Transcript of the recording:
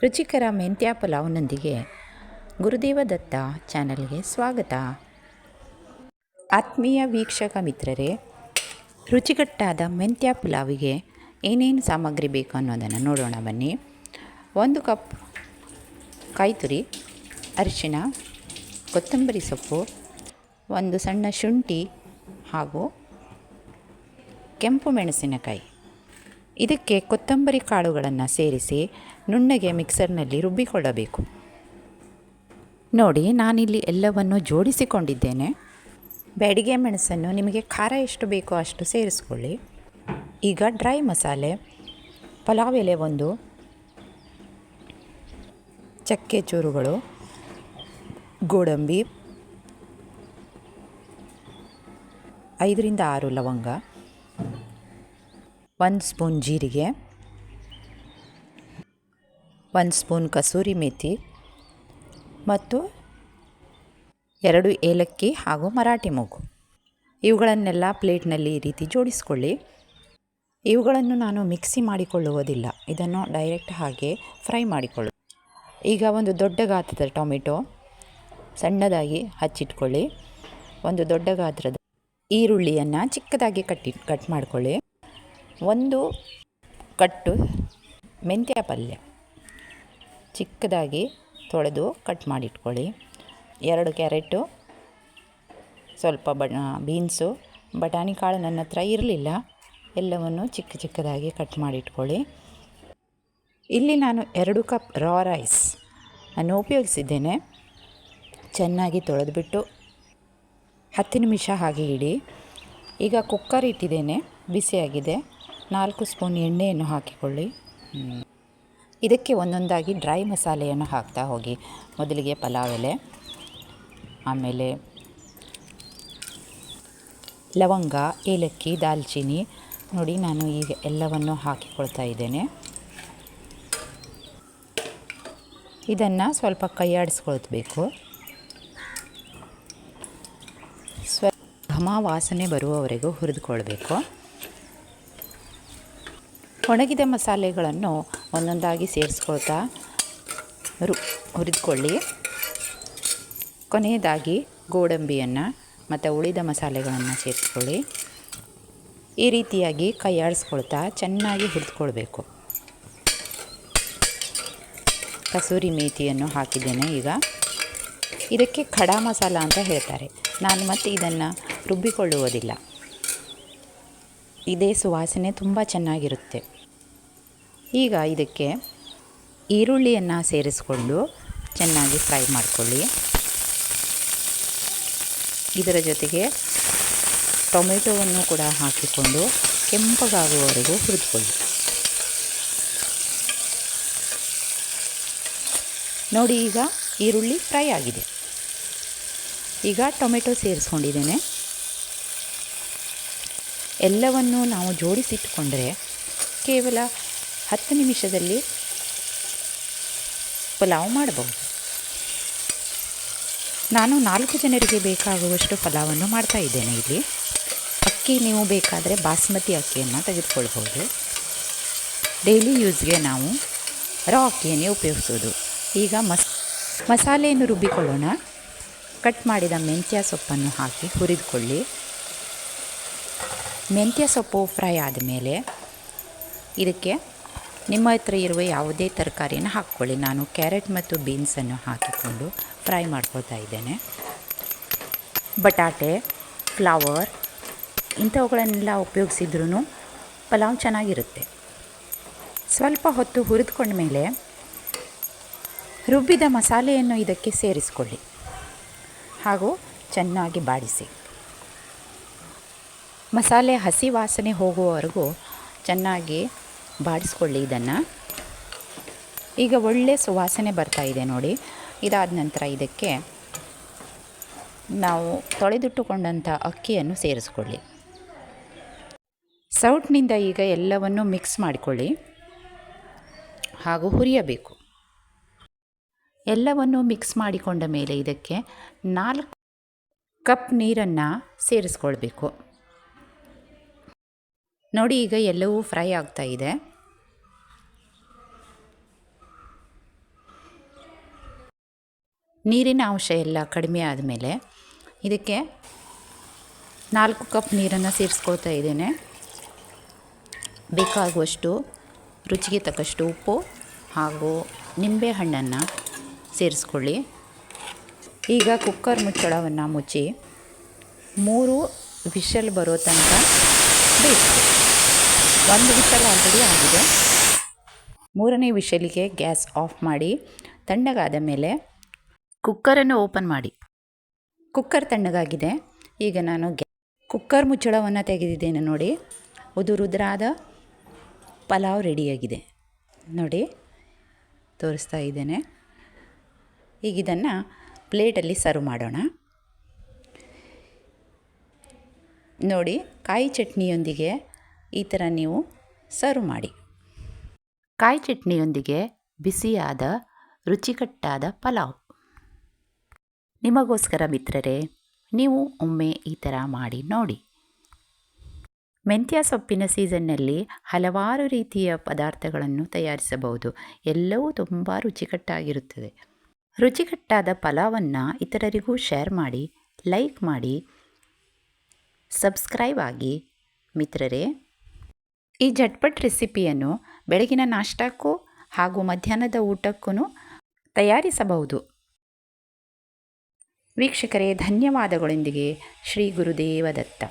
ರುಚಿಕರ ಮೆಂತ್ಯ ಪುಲಾವ್ನೊಂದಿಗೆ ಗುರುದೇವ ದತ್ತ ಚಾನಲ್ಗೆ ಸ್ವಾಗತ. ಆತ್ಮೀಯ ವೀಕ್ಷಕ ಮಿತ್ರರೇ, ರುಚಿಕಟ್ಟಾದ ಮೆಂತ್ಯ ಪುಲಾವಿಗೆ ಏನೇನು ಸಾಮಗ್ರಿ ಬೇಕು ಅನ್ನೋದನ್ನು ನೋಡೋಣ ಬನ್ನಿ. ಒಂದು ಕಪ್ ಕಾಯಿ ತುರಿ ಅರಿಶಿಣ, ಕೊತ್ತಂಬರಿ ಸೊಪ್ಪು, ಒಂದು ಸಣ್ಣ ಶುಂಠಿ ಹಾಗೂ ಕೆಂಪು ಮೆಣಸಿನಕಾಯಿ. ಇದಕ್ಕೆ ಕೊತ್ತಂಬರಿ ಕಾಳುಗಳನ್ನು ಸೇರಿಸಿ ನುಣ್ಣಗೆ ಮಿಕ್ಸರ್ನಲ್ಲಿ ರುಬ್ಬಿಕೊಳ್ಳಬೇಕು. ನೋಡಿ, ನಾನಿಲ್ಲಿ ಎಲ್ಲವನ್ನು ಜೋಡಿಸಿಕೊಂಡಿದ್ದೇನೆ. ಬ್ಯಾಡಿಗೆ ಮೆಣಸನ್ನು ನಿಮಗೆ ಖಾರ ಎಷ್ಟು ಬೇಕೋ ಅಷ್ಟು ಸೇರಿಸ್ಕೊಳ್ಳಿ. ಈಗ ಡ್ರೈ ಮಸಾಲೆ, ಪಲಾವ್ ಎಲೆ ಒಂದು, ಚಕ್ಕೆ ಚೂರುಗಳು, ಗೋಡಂಬಿ, ಐದರಿಂದ ಆರು ಲವಂಗ ಒಂದು ಸ್ಪೂನ್ ಜೀರಿಗೆ, ಒಂದು ಸ್ಪೂನ್ ಕಸೂರಿ ಮೇಥಿ ಮತ್ತು ಎರಡು ಏಲಕ್ಕಿ ಹಾಗೂ ಮರಾಠಿ ಮೊಗ್ಗು ಇವುಗಳನ್ನೆಲ್ಲ ಪ್ಲೇಟ್ನಲ್ಲಿ ಈ ರೀತಿ ಜೋಡಿಸ್ಕೊಳ್ಳಿ. ಇವುಗಳನ್ನು ನಾನು ಮಿಕ್ಸಿ ಮಾಡಿಕೊಳ್ಳುವುದಿಲ್ಲ. ಇದನ್ನು ಡೈರೆಕ್ಟ್ ಹಾಗೆ ಫ್ರೈ ಮಾಡಿಕೊಳ್ಳು. ಈಗ ಒಂದು ದೊಡ್ಡ ಗಾತ್ರದ ಟೊಮೆಟೊ ಸಣ್ಣದಾಗಿ ಹಚ್ಚಿಟ್ಕೊಳ್ಳಿ. ಒಂದು ದೊಡ್ಡ ಗಾತ್ರದ ಈರುಳ್ಳಿಯನ್ನು ಚಿಕ್ಕದಾಗಿ ಕಟ್ಟಿ ಕಟ್ ಮಾಡ್ಕೊಳ್ಳಿ. ಒಂದು ಕಟ್ಟು ಮೆಂತ್ಯ ಪಲ್ಯ. ಚಿಕ್ಕದಾಗಿ ತೊಳೆದು ಕಟ್ ಮಾಡಿಟ್ಕೊಳ್ಳಿ. ಎರಡು ಕ್ಯಾರೆಟು, ಸ್ವಲ್ಪ ಬ ಬೀನ್ಸು, ಬಟಾಣಿ ಕಾಳು ನನ್ನ ಹತ್ರ ಇರಲಿಲ್ಲ. ಎಲ್ಲವನ್ನು ಚಿಕ್ಕ ಚಿಕ್ಕದಾಗಿ ಕಟ್ ಮಾಡಿಟ್ಕೊಳ್ಳಿ. ಇಲ್ಲಿ ನಾನು ಎರಡು ಕಪ್ ರಾ ರೈಸ್ ಅನ್ನು ಉಪಯೋಗಿಸಿದ್ದೇನೆ. ಚೆನ್ನಾಗಿ ತೊಳೆದುಬಿಟ್ಟು ಹತ್ತು ನಿಮಿಷ ಹಾಗೆ ಇಡಿ. ಈಗ ಕುಕ್ಕರ್ ಇಟ್ಟಿದ್ದೇನೆ, ಬಿಸಿಯಾಗಿದೆ. ನಾಲ್ಕು ಸ್ಪೂನ್ ಎಣ್ಣೆಯನ್ನು ಹಾಕಿಕೊಳ್ಳಿ. ಇದಕ್ಕೆ ಒಂದೊಂದಾಗಿ ಡ್ರೈ ಮಸಾಲೆಯನ್ನು ಹಾಕ್ತಾ ಹೋಗಿ. ಮೊದಲಿಗೆ ಪಲಾವ್ ಎಲೆ, ಆಮೇಲೆ ಲವಂಗ, ಏಲಕ್ಕಿ ದಾಲ್ಚಿನ್ನಿ ನೋಡಿ, ನಾನು ಈಗ ಎಲ್ಲವನ್ನು ಹಾಕಿಕೊಳ್ತಾ ಇದ್ದೇನೆ. ಇದನ್ನು ಸ್ವಲ್ಪ ಕೈಯಾಡಿಸ್ಕೊಳ್ಬೇಕು. ಸ್ವ ಘಮ ವಾಸನೆ ಬರುವವರೆಗೂ ಹುರಿದುಕೊಳ್ಬೇಕು. ಒಣಗಿದ ಮಸಾಲೆಗಳನ್ನು ಒಂದೊಂದಾಗಿ ಸೇರಿಸ್ಕೊಳ್ತಾ ರು, ಹುರಿದುಕೊಳ್ಳಿ. ಕೊನೆಯದಾಗಿ ಗೋಡಂಬಿಯನ್ನು ಮತ್ತು ಉಳಿದ ಮಸಾಲೆಗಳನ್ನು ಸೇರಿಸ್ಕೊಳ್ಳಿ. ಈ ರೀತಿಯಾಗಿ ಕೈಯಾಡಿಸ್ಕೊಳ್ತಾ ಚೆನ್ನಾಗಿ ಹುರಿದುಕೊಳ್ಬೇಕು. ಕಸೂರಿ ಮೇಥಿಯನ್ನು ಹಾಕಿದ್ದೇನೆ ಈಗ. ಇದಕ್ಕೆ ಖಡಾ ಮಸಾಲ ಅಂತ ಹೇಳ್ತಾರೆ. ನಾನು ಮತ್ತೆ ಇದನ್ನು ರುಬ್ಬಿಕೊಳ್ಳುವುದಿಲ್ಲ. ಇದೇ ಸುವಾಸನೆ ತುಂಬ ಚೆನ್ನಾಗಿರುತ್ತೆ. ಈಗ ಇದಕ್ಕೆ ಈರುಳ್ಳಿಯನ್ನು ಸೇರಿಸಿಕೊಂಡು ಚೆನ್ನಾಗಿ ಫ್ರೈ ಮಾಡಿಕೊಳ್ಳಿ. ಇದರ ಜೊತೆಗೆ ಟೊಮೆಟೊವನ್ನು ಕೂಡ ಹಾಕಿಕೊಂಡು ಕೆಂಪಗಾಗುವವರೆಗೂ ಹುರಿದುಕೊಳ್ಳಿ. ನೋಡಿ ಈಗ ಈರುಳ್ಳಿ ಫ್ರೈ ಆಗಿದೆ. ಈಗ ಟೊಮೆಟೊ ಸೇರಿಸ್ಕೊಂಡಿದ್ದೇನೆ. ಎಲ್ಲವನ್ನು ನಾವು ಜೋಡಿಸಿಟ್ಟುಕೊಂಡರೆ ಕೇವಲ ಹತ್ತು ನಿಮಿಷದಲ್ಲಿ ಪಲಾವ್ ಮಾಡಬಹುದು. ನಾನು ನಾಲ್ಕು ಜನರಿಗೆ ಬೇಕಾಗುವಷ್ಟು ಪಲಾವನ್ನು ಮಾಡ್ತಾ ಇದ್ದೇನೆ ಇಲ್ಲಿ. ಅಕ್ಕಿ ನೀವು ಬೇಕಾದರೆ ಬಾಸ್ಮತಿ ಅಕ್ಕಿಯನ್ನು ತೆಗೆದುಕೊಳ್ಬೋದು ಡೈಲಿ ಯೂಸ್ಗೆ ನಾವು ರಾ ಅಕ್ಕಿಯನ್ನೇ ಉಪಯೋಗಿಸೋದು. ಈಗ ಮಸ್, ಮಸಾಲೆಯನ್ನು ರುಬ್ಬಿಕೊಳ್ಳೋಣ. ಕಟ್ ಮಾಡಿದ ಮೆಂತ್ಯ ಸೊಪ್ಪನ್ನು ಹಾಕಿ ಹುರಿದುಕೊಳ್ಳಿ. ಮೆಂತ್ಯ ಸೊಪ್ಪು ಫ್ರೈ ಆದಮೇಲೆ ಇದಕ್ಕೆ ನಿಮ್ಮ ಹತ್ರ ಇರುವ ಯಾವುದೇ ತರಕಾರಿಯನ್ನು ಹಾಕ್ಕೊಳ್ಳಿ. ನಾನು ಕ್ಯಾರೆಟ್ ಮತ್ತು ಬೀನ್ಸನ್ನು ಹಾಕಿಕೊಂಡು ಫ್ರೈ ಮಾಡ್ಕೋತಾ ಇದ್ದೇನೆ. ಬಟಾಟೆ, ಫ್ಲವರ್ ಇಂಥವುಗಳನ್ನೆಲ್ಲ ಉಪಯೋಗಿಸಿದ್ರೂ ಪಲಾವ್ ಚೆನ್ನಾಗಿರುತ್ತೆ. ಸ್ವಲ್ಪ ಹೊತ್ತು ಹುರಿದುಕೊಂಡ ಮೇಲೆ ರುಬ್ಬಿದ ಮಸಾಲೆಯನ್ನು ಇದಕ್ಕೆ ಸೇರಿಸಿಕೊಳ್ಳಿ. ಹಾಗೂ ಚೆನ್ನಾಗಿ ಬಾಡಿಸಿ. ಮಸಾಲೆ ಹಸಿ ವಾಸನೆ ಹೋಗುವವರೆಗೂ ಚೆನ್ನಾಗಿ ಬಾಡಿಸ್ಕೊಳ್ಳಿ ಇದನ್ನು. ಈಗ ಒಳ್ಳೆ ಸುವಾಸನೆ ಬರ್ತಾ ಇದೆ ನೋಡಿ. ಇದಾದ ನಂತರ ಇದಕ್ಕೆ ನಾವು ತೊಳೆದಿಟ್ಟುಕೊಂಡಂಥ ಅಕ್ಕಿಯನ್ನು ಸೇರಿಸ್ಕೊಳ್ಳಿ. ಸೌಟ್ನಿಂದ ಈಗ ಎಲ್ಲವನ್ನು ಮಿಕ್ಸ್ ಮಾಡಿಕೊಳ್ಳಿ. ಹಾಗೂ ಹುರಿಯಬೇಕು. ಎಲ್ಲವನ್ನು ಮಿಕ್ಸ್ ಮಾಡಿಕೊಂಡ ಮೇಲೆ ಇದಕ್ಕೆ ನಾಲ್ಕು ಕಪ್ ನೀರನ್ನು ಸೇರಿಸ್ಕೊಳ್ಬೇಕು. ನೋಡಿ, ಈಗ ಎಲ್ಲವೂ ಫ್ರೈ ಆಗ್ತಾ ಇದೆ. ನೀರಿನ ಅಂಶ ಎಲ್ಲ ಕಡಿಮೆ ಆದಮೇಲೆ ಇದಕ್ಕೆ ನಾಲ್ಕು ಕಪ್ ನೀರನ್ನು ಸೇರಿಸ್ಕೊಳ್ತಾ ಇದ್ದೇನೆ. ಬೇಕಾಗುವಷ್ಟು, ರುಚಿಗೆ ತಕ್ಕಷ್ಟು ಉಪ್ಪು ಹಾಗೂ ನಿಂಬೆ ಹಣ್ಣನ್ನು ಸೇರಿಸ್ಕೊಳ್ಳಿ. ಈಗ ಕುಕ್ಕರ್ ಮುಚ್ಚಳವನ್ನು ಮುಚ್ಚಿ ಮೂರು ವಿಷಲ್ ಬರೋ ತನಕ ಬೇಯಿಸಿ ಒಂದು ವಿಷಲ್ ಆಲ್ರೆಡಿ ಆಗಿದೆ. ಮೂರನೇ ವಿಷಲಿಗೆ ಗ್ಯಾಸ್ ಆಫ್ ಮಾಡಿ, ತಣ್ಣಗಾದ ಮೇಲೆ ಕುಕ್ಕರನ್ನು ಓಪನ್ ಮಾಡಿ. ಕುಕ್ಕರ್ ತಣ್ಣಗಾಗಿದೆ. ಈಗ ನಾನು ಗ್ಯಾ ಕುಕ್ಕರ್ ಮುಚ್ಚಳವನ್ನು ತೆಗೆದಿದ್ದೇನೆ ನೋಡಿ. ಉದುರುದ್ರಾದ ಪಲಾವ್ ರೆಡಿಯಾಗಿದೆ ನೋಡಿ, ತೋರಿಸ್ತಾ ಇದ್ದೇನೆ. ಈಗ ಇದನ್ನು ಪ್ಲೇಟಲ್ಲಿ ಸರ್ವ್ ಮಾಡೋಣ. ನೋಡಿ, ಕಾಯಿ ಚಟ್ನಿಯೊಂದಿಗೆ ಈ ಥರ ನೀವು ಸರ್ವ್ ಮಾಡಿ. ಕಾಯಿ ಚಟ್ನಿಯೊಂದಿಗೆ ಬಿಸಿಯಾದ, ರುಚಿಕಟ್ಟಾದ ಪಲಾವ್. ನಿಮಗೋಸ್ಕರ ಮಿತ್ರರೇ, ನೀವು ಒಮ್ಮೆ ಈ ಥರ ಮಾಡಿ ನೋಡಿ. ಮೆಂತ್ಯ ಸೊಪ್ಪಿನ ಸೀಸನ್ನಲ್ಲಿ ಹಲವಾರು ರೀತಿಯ ಪದಾರ್ಥಗಳನ್ನು ತಯಾರಿಸಬಹುದು. ಎಲ್ಲವೂ ತುಂಬ ರುಚಿಕಟ್ಟಾಗಿರುತ್ತದೆ. ರುಚಿಕಟ್ಟಾದ ಪಲಾವನ್ನು ಇತರರಿಗೂ ಶೇರ್ ಮಾಡಿ ಲೈಕ್ ಮಾಡಿ ಸಬ್ಸ್ಕ್ರೈಬ್ ಆಗಿ. ಮಿತ್ರರೇ, ಈ ಝಟ್ಪಟ್ ರೆಸಿಪಿಯನ್ನು ಬೆಳಗಿನ ನಾಷ್ಟಕ್ಕೂ ಹಾಗೂ ಮಧ್ಯಾಹ್ನದ ಊಟಕ್ಕೂ ತಯಾರಿಸಬಹುದು. ವೀಕ್ಷಕರೇ, ಧನ್ಯವಾದಗಳೊಂದಿಗೆ ಶ್ರೀ ಗುರುದೇವ ದತ್ತ